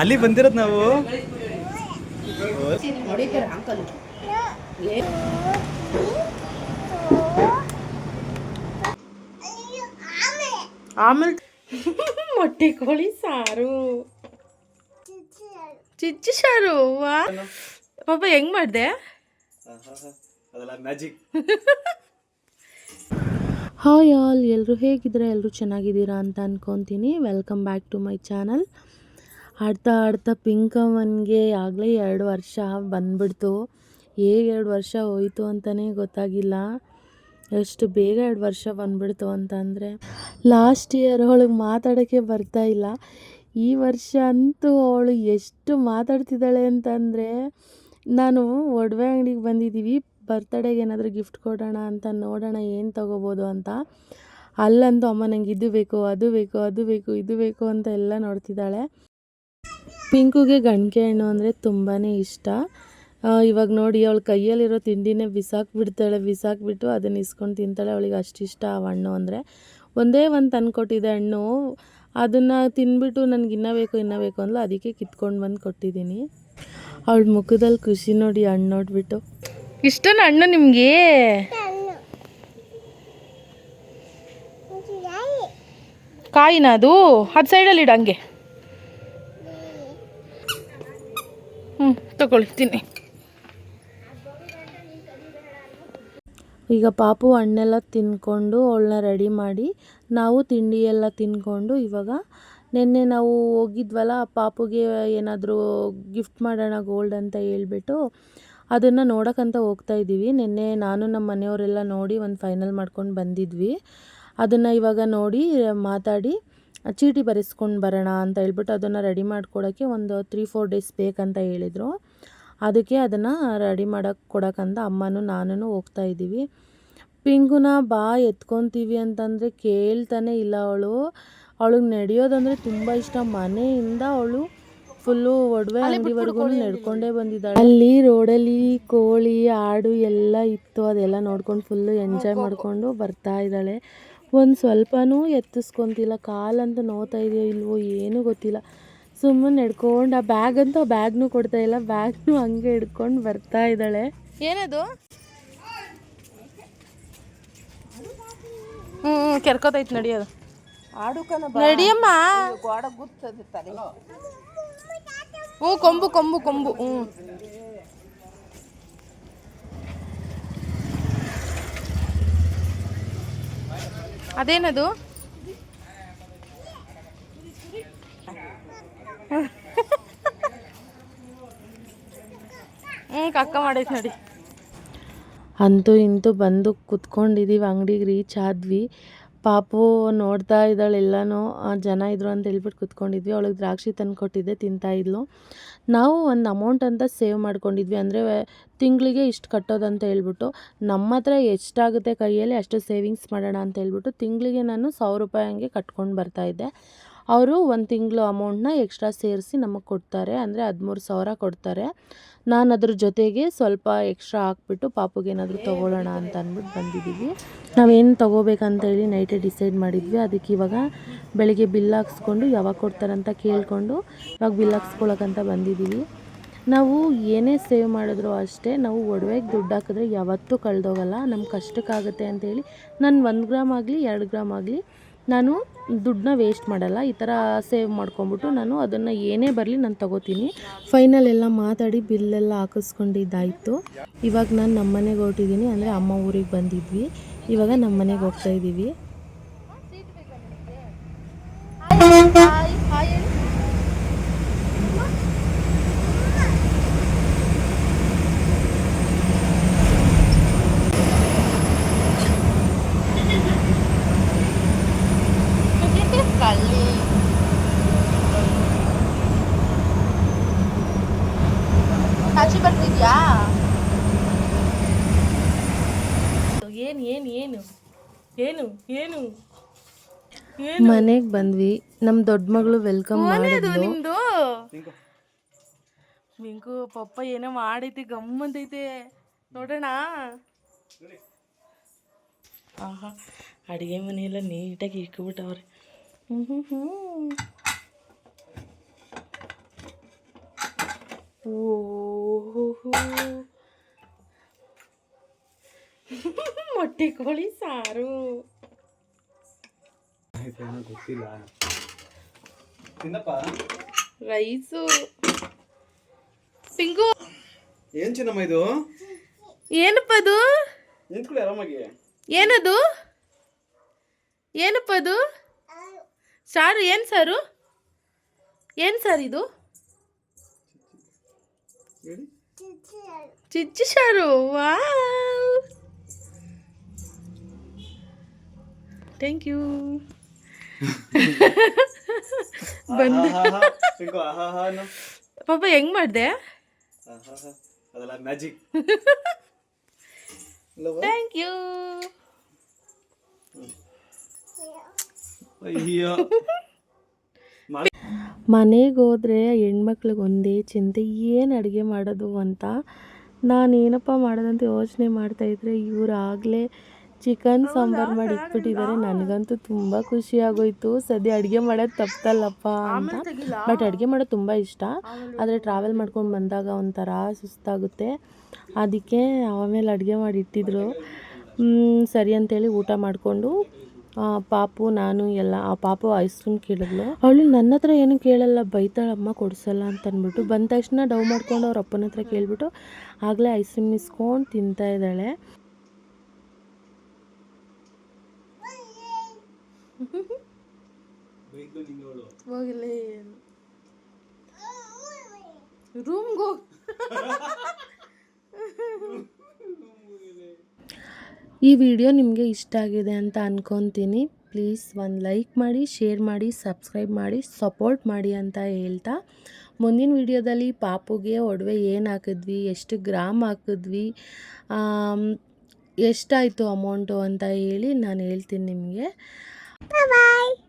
ಅಲ್ಲಿ ಬಂದಿರೋದು ನಾವು. ಆಮೇಲೆ ಮೊಟ್ಟೆ ಕೋಳಿ ಸಾರು. ಚಿಚ್ಚು ಸಾರು ವಾ ಪಾಪ ಹೆಂಗ್ ಮಾಡಿದೆ? ಅದೆಲ್ಲ ಮ್ಯಾಜಿಕ್ ಹಾಯ್ ಆಲ್ ಎಲ್ಲರೂ ಹೇಗಿದ್ದೀರಾ? ಎಲ್ಲರೂ ಚೆನ್ನಾಗಿದ್ದೀರಾ ಅಂತ ಅನ್ಕೊತೀನಿ. Welcome back to my channel ಆಡ್ತಾ ಆಡ್ತಾ ಪಿಂಕಮ್ಮನ್ಗೆ ಆಗಲೇ ಎರಡು ವರ್ಷ ಬಂದ್ಬಿಡ್ತು. ಹೇಗೆ ಎರಡು ವರ್ಷ ಹೋಯಿತು ಅಂತಲೇ ಗೊತ್ತಾಗಿಲ್ಲ. ಎಷ್ಟು ಬೇಗ ಎರಡು ವರ್ಷ ಬಂದ್ಬಿಡ್ತು ಅಂತಂದರೆ, ಲಾಸ್ಟ್ ಇಯರ್ ಅವಳಿಗೆ ಮಾತಾಡೋಕ್ಕೆ ಬರ್ತಾ ಇಲ್ಲ. ಈ ವರ್ಷ ಅಂತೂ ಅವಳು ಎಷ್ಟು ಮಾತಾಡ್ತಿದ್ದಾಳೆ ಅಂತಂದರೆ, ನಾನು ಒಡವೆ ಅಂಗಡಿಗೆ ಬಂದಿದ್ದೀವಿ, ಬರ್ತಡೇಗೆ ಏನಾದರೂ ಗಿಫ್ಟ್ ಕೊಡೋಣ ಅಂತ ನೋಡೋಣ ಏನು ತೊಗೋಬೋದು ಅಂತ. ಅಲ್ಲಂತೂ ಅಮ್ಮ ನಂಗೆ ಇದು ಬೇಕು, ಅದು ಬೇಕು ಅದು ಬೇಕು, ಇದು ಬೇಕು ಅಂತ ಎಲ್ಲ ನೋಡ್ತಿದ್ದಾಳೆ. ಪಿಂಕುಗೆ ಗಣಿಕೆ ಹಣ್ಣು ಅಂದರೆ ತುಂಬಾ ಇಷ್ಟ. ಇವಾಗ ನೋಡಿ ಅವಳ ಕೈಯಲ್ಲಿರೋ ತಿಂಡಿನೇ ಬಿಸಾಕ್ಬಿಡ್ತಾಳೆ, ಬಿಸಾಕ್ಬಿಟ್ಟು ಅದನ್ನು ಇಸ್ಕೊಂಡು ತಿಂತಾಳೆ. ಅವಳಿಗೆ ಅಷ್ಟಿಷ್ಟ ಆ ಹಣ್ಣು ಅಂದರೆ. ಒಂದೇ ಒಂದು ತಂದುಕೊಟ್ಟಿದ್ದೆ ಹಣ್ಣು. ಅದನ್ನು ತಿಂದ್ಬಿಟ್ಟು ನನಗೆ ಇನ್ನೂ ಬೇಕು ಇನ್ನೂ ಬೇಕು ಅಂದ್ಲು. ಅದಕ್ಕೆ ಕಿತ್ಕೊಂಡು ಬಂದು ಕೊಟ್ಟಿದ್ದೀನಿ ಅವಳ ಮುಖದಲ್ಲಿ ಖುಷಿ ನೋಡಿ ಹಣ್ಣು ನೋಡಿಬಿಟ್ಟು. ಇಷ್ಟನ ಹಣ್ಣು ನಿಮಗೆ? ಕಾಯಿನ ಅದು? ಅದು ಸೈಡಲ್ಲಿ ಇಡು ತಗೊಳ್ತೀನಿ ಈಗ ಪಾಪು ಹಣ್ಣೆಲ್ಲ ತಿನ್ಕೊಂಡು ಅವಳನ್ನ ರೆಡಿ ಮಾಡಿ, ನಾವು ತಿಂಡಿ ಎಲ್ಲ ತಿನ್ಕೊಂಡು ಇವಾಗ ನಿನ್ನೆ ನಾವು ಹೋಗಿದ್ವಲ್ಲ, ಪಾಪುಗೆ ಏನಾದರೂ ಗಿಫ್ಟ್ ಮಾಡೋಣ ಗೋಲ್ಡ್ ಅಂತ ಹೇಳ್ಬಿಟ್ಟು ಅದನ್ನು ನೋಡೋಕ್ಕಂತ ಹೋಗ್ತಾ ಇದ್ದೀವಿ. ನಿನ್ನೆ ನಾನು ನಮ್ಮ ಮನೆಯವರೆಲ್ಲ ನೋಡಿ ಒಂದು ಫೈನಲ್ ಮಾಡ್ಕೊಂಡು ಬಂದಿದ್ವಿ. ಅದನ್ನು ಇವಾಗ ನೋಡಿ ಮಾತಾಡಿ ಚೀಟಿ ಬರೆಸ್ಕೊಂಡು ಬರೋಣ ಅಂತ ಹೇಳ್ಬಿಟ್ಟು ಅದನ್ನು ರೆಡಿ ಮಾಡ್ಕೊಡೋಕ್ಕೆ ಒಂದು ತ್ರೀ ಫೋರ್ ಡೇಸ್ ಬೇಕಂತ ಹೇಳಿದರು. ಅದಕ್ಕೆ ಅದನ್ನು ರೆಡಿ ಮಾಡೋಕ್ಕೆ ಕೊಡೋಕ್ಕಂತ ಅಮ್ಮನೂ ನಾನೂ ಹೋಗ್ತಾ ಇದ್ದೀವಿ. ಪಿಂಗುನ ಬಾ ಎತ್ಕೊತೀವಿ ಅಂತಂದರೆ ಕೇಳ್ತಾನೆ ಇಲ್ಲ ಅವಳು. ಅವಳಿಗೆ ನಡೆಯೋದಂದರೆ ತುಂಬ ಇಷ್ಟ. ಮನೆಯಿಂದ ಅವಳು ಫುಲ್ಲು ಒಡವೆ ಅಂಗಡಿವರೆಗೂ ನಡ್ಕೊಂಡೇ ಬಂದಿದ್ದಾಳೆ. ಅಲ್ಲಿ ರೋಡಲ್ಲಿ ಕೋಳಿ ಆಡು ಎಲ್ಲ ಇತ್ತು. ಅದೆಲ್ಲ ನೋಡ್ಕೊಂಡು ಫುಲ್ಲು ಎಂಜಾಯ್ ಮಾಡಿಕೊಂಡು ಬರ್ತಾ ಇದ್ದಾಳೆ. ಒಂದು ಸ್ವಲ್ಪನೂ ಎತ್ತಿಸ್ಕೊತಿಲ್ಲ. ಕಾಲಂತ ನೋತಾ ಇದೆಯೋ ಇಲ್ವೋ ಏನೂ ಗೊತ್ತಿಲ್ಲ. ಸುಮ್ಮನೆ ನಡ್ಕೊಂಡು ಆ ಬ್ಯಾಗ್ ಅಂತ ಆ ಬ್ಯಾಗ್ನೂ ಕೊಡ್ತಾ ಇಲ್ಲ. ಬ್ಯಾಗ್ನು ಹಂಗೆ ಹಿಡ್ಕೊಂಡು ಬರ್ತಾ ಇದ್ದಾಳೆ. ಏನದು? ಹ್ಞೂ ಕೆರ್ಕೋತೈತೆ ನಡಿಯೋದು ನಡಿಯಮ್ಮ. ಹ್ಞೂ ಕೊಂಬು ಕೊಂಬು ಕೊಂಬು ಹ್ಞೂ ಅದೇನದು? ಹ್ಞೂ ಕಕ್ಕ ಮಾಡೈತೆ ನೋಡಿ. ಅಂತೂ ಇಂತೂ ಬಂದು ಕುತ್ಕೊಂಡಿದ್ದೀವಿ ಅಂಗಡಿಗೆ ರೀಚ್ ಆದ್ವಿ. ಪಾಪು ನೋಡ್ತಾ ಇದ್ದಾಳೆ ಎಲ್ಲನೂ ಜನ ಇದ್ರು ಅಂತ ಹೇಳ್ಬಿಟ್ಟು ಕುತ್ಕೊಂಡಿದ್ವಿ. ಅವಳಿಗೆ ದ್ರಾಕ್ಷಿ ತಂದು ಕೊಟ್ಟಿದ್ದೆ, ತಿಂತಾ ಇದ್ಲು. ನಾವು ಒಂದು ಅಮೌಂಟ್ ಅಂತ ಸೇವ್ ಮಾಡ್ಕೊಂಡಿದ್ವಿ. ಅಂದರೆ, ತಿಂಗಳಿಗೆ ಇಷ್ಟು ಕಟ್ಟೋದಂತ ಹೇಳ್ಬಿಟ್ಟು, ನಮ್ಮ ಹತ್ರ ಎಷ್ಟಾಗುತ್ತೆ ಕೈಯಲ್ಲಿ ಅಷ್ಟು ಸೇವಿಂಗ್ಸ್ ಮಾಡೋಣ ಅಂತ ಹೇಳ್ಬಿಟ್ಟು, ತಿಂಗಳಿಗೆ ನಾನು ಸಾವಿರ ರೂಪಾಯಿ ಹಂಗೆ ಕಟ್ಕೊಂಡು ಬರ್ತಾಯಿದ್ದೆ ಅವರು ಒಂದು ತಿಂಗಳು ಅಮೌಂಟ್ನ ಎಕ್ಸ್ಟ್ರಾ ಸೇರಿಸಿ ನಮಗೆ ಕೊಡ್ತಾರೆ. ಅಂದರೆ ಹದಿಮೂರು ಸಾವಿರ ಕೊಡ್ತಾರೆ. ನಾನು ಅದ್ರ ಜೊತೆಗೆ ಸ್ವಲ್ಪ ಎಕ್ಸ್ಟ್ರಾ ಹಾಕ್ಬಿಟ್ಟು ಪಾಪುಗೇನಾದರೂ ತೊಗೊಳ್ಳೋಣ ಅಂತ ಅಂದ್ಬಿಟ್ಟು ಬಂದಿದ್ದೀವಿ ನಾವೇನು ತೊಗೋಬೇಕಂತೇಳಿ ನೈಟೇ ಡಿಸೈಡ್ ಮಾಡಿದ್ವಿ. ಅದಕ್ಕೆ ಇವಾಗ ಬೆಳಿಗ್ಗೆ ಬಿಲ್ ಹಾಕ್ಸ್ಕೊಂಡು ಯಾವಾಗ ಕೊಡ್ತಾರಂತ ಕೇಳಿಕೊಂಡು ಇವಾಗ ಬಿಲ್ ಹಾಕ್ಸ್ಕೊಳಕ್ಕಂತ ಬಂದಿದ್ದೀವಿ ನಾವು ಏನೇ ಸೇವ್ ಮಾಡಿದ್ರು ಅಷ್ಟೇ ನಾವು ಒಡವೆಗೆ ದುಡ್ಡು ಹಾಕಿದ್ರೆ ಯಾವತ್ತೂ ಕಳೆದೋಗಲ್ಲ. ನಮ್ಮ ಕಷ್ಟಕ್ಕಾಗುತ್ತೆ ಅಂತೇಳಿ ನಾನು ಒಂದು ಗ್ರಾಮ್ ಆಗಲಿ ಎರಡು ಗ್ರಾಮ್ ಆಗಲಿ ನಾನು ದುಡ್ಡನ್ನ ವೇಸ್ಟ್ ಮಾಡಲ್ಲ, ಈ ಥರ ಸೇವ್ ಮಾಡ್ಕೊಂಬಿಟ್ಟು ನಾನು ಅದನ್ನು ಏನೇ ಬರಲಿ ನಾನು ತಗೋತೀನಿ. ಫೈನಲ್ ಎಲ್ಲ ಮಾತಾಡಿ ಬಿಲ್ಲೆಲ್ಲ ಹಾಕಿಸ್ಕೊಂಡಿದ್ದಾಯಿತು. ಇವಾಗ ನಾನು ನಮ್ಮ ಮನೆಗೆ ಹೊರಟಿದ್ದೀನಿ ಅಂದರೆ ಅಮ್ಮ ಊರಿಗೆ ಬಂದಿದ್ವಿ. ಇವಾಗ ನಮ್ಮ ಮನೆಗೆ ಹೋಗ್ತಾ ಇದ್ದೀವಿ ಏನು ಏನು? ಏನು ಏನು? ಏನು? ಮನೆಗೆ ಬಂದ್ವಿ. ನಮ್ಮ ದೊಡ್ಡ ಮಗಳು ವೆಲ್ಕಮ್ ಮಾಡಿದ್ಲು. ನಿಮ್ದು? ಮಿಂಕು ಪಪ್ಪ ಏನೋ ಮಾಡೈತಿ ಗಮ್ಮಂತೈತೆ ನೋಡೋಣ. ಆಹಾ ಅಡುಗೆ ಮನೆಯೆಲ್ಲ ನೀಟಾಗಿ ಇಟ್ಕೊಬಿಟ್ಟವ್ರೆ ಹ್ಞೂ ಹ್ಞೂ ಹ್ಞೂ ಓಹೋ. ಮೊಟ್ಟೆ ಕೋಳಿ ಸಾರು. ಗೊತ್ತಿಲ್ಲ. ತಿನ್ನಪ್ಪ. ರೈಸು. ಪಿಂಗು ಏನ್ ಚಿನ್ನಮ್ಮ ಇದು? ಏನಪ್ಪ ಅದು? ನಿಂತ್ಕೊಳ್ಳಿ ಆರಾಮಾಗಿ. ಏನದು? ಏನಪ್ಪ ಅದು? ಸಾರು ಏನು ಸಾರು? ಏನು ಸಾರು ಇದು? ಚಿಚ್ಚಿ ಸಾರು. ವಾವ್. ಥ್ಯಾಂಕ್ ಯು ಬಂದು. ಪಾಪ ಹೆಂಗ್ ಮಾಡಿದೆ? ಮ್ಯಾಜಿಕ್ ಥ್ಯಾಂಕ್ ಯು ಅಯ್ಯೋ. ಮನೆಗೆ ಹೋದರೆ ಹೆಣ್ಮಕ್ಳಿಗೆ ಒಂದೇ ಚಿಂತೆ ಏನು ಅಡುಗೆ ಮಾಡೋದು ಅಂತ ನಾನು ಏನಪ್ಪ ಮಾಡೋದಂತ ಯೋಚನೆ ಮಾಡ್ತಾಯಿದ್ರೆ ಇವ್ರು ಆಗಲೇ ಚಿಕನ್ ಸಾಂಬಾರು ಮಾಡಿ ಇಟ್ಬಿಟ್ಟಿದ್ದಾರೆ. ನನಗಂತೂ ತುಂಬ ಖುಷಿ ಆಗೋಯ್ತು. ಸದ್ಯ ಅಡುಗೆ ಮಾಡೋದು ತಪ್ಪಲ್ಲಪ್ಪ ಅಂತ. ಬಟ್ ಅಡುಗೆ ಮಾಡೋದು ತುಂಬ ಇಷ್ಟ. ಆದರೆ ಟ್ರಾವೆಲ್ ಮಾಡ್ಕೊಂಡು ಬಂದಾಗ ಒಂಥರ ಸುಸ್ತಾಗುತ್ತೆ. ಅದಕ್ಕೆ ಆಮೇಲೆ ಅಡುಗೆ ಮಾಡಿ ಇಟ್ಟಿದ್ರು. ಸರಿ ಅಂತೇಳಿ ಊಟ ಮಾಡಿಕೊಂಡು ಪಾಪು ನಾನು ಎಲ್ಲ ಆ ಪಾಪು ಐಸ್ ಕ್ರೀಮ್ ಕೇಳಿದ್ಲು. ಅವಳು ನನ್ನ ಹತ್ರ ಏನು ಕೇಳಲ್ಲ ಬೈತಾಳಮ್ಮ ಕೊಡಿಸಲ್ಲ ಅಂತ ಅಂದ್ಬಿಟ್ಟು ಬಂದ ತಕ್ಷಣ ಡವ್ ಮಾಡ್ಕೊಂಡು ಅವ್ರ ಅಪ್ಪನ ಹತ್ರ ಕೇಳಿಬಿಟ್ಟು ಆಗಲೇ ಐಸ್ ಕ್ರೀಮ್ ಇಸ್ಕೊಂಡು ತಿಂತಾ ಇದ್ದಾಳೆ. ಹೋಗಿಲ್ಲ ರೂಮ್ಗೆ ಈ ವಿಡಿಯೋ ನಿಮಗೆ ಇಷ್ಟ ಆಗಿದೆ ಅಂತ ಅನ್ಕೊತೀನಿ. ಪ್ಲೀಸ್ ಒಂದು ಲೈಕ್ ಮಾಡಿ ಶೇರ್ ಮಾಡಿ ಸಬ್ಸ್ಕ್ರೈಬ್ ಮಾಡಿ ಸಪೋರ್ಟ್ ಮಾಡಿ ಅಂತ ಹೇಳ್ತಾ. ಮುಂದಿನ ವಿಡಿಯೋದಲ್ಲಿ ಪಾಪುಗೆ ಒಡವೆ ಏನು ಹಾಕಿದ್ವಿ ಎಷ್ಟು ಗ್ರಾಮ್ ಹಾಕಿದ್ವಿ ಎಷ್ಟಾಯಿತು ಅಮೌಂಟು ಅಂತ ಹೇಳಿ ನಾನು ಹೇಳ್ತೀನಿ ನಿಮಗೆ. 拜拜。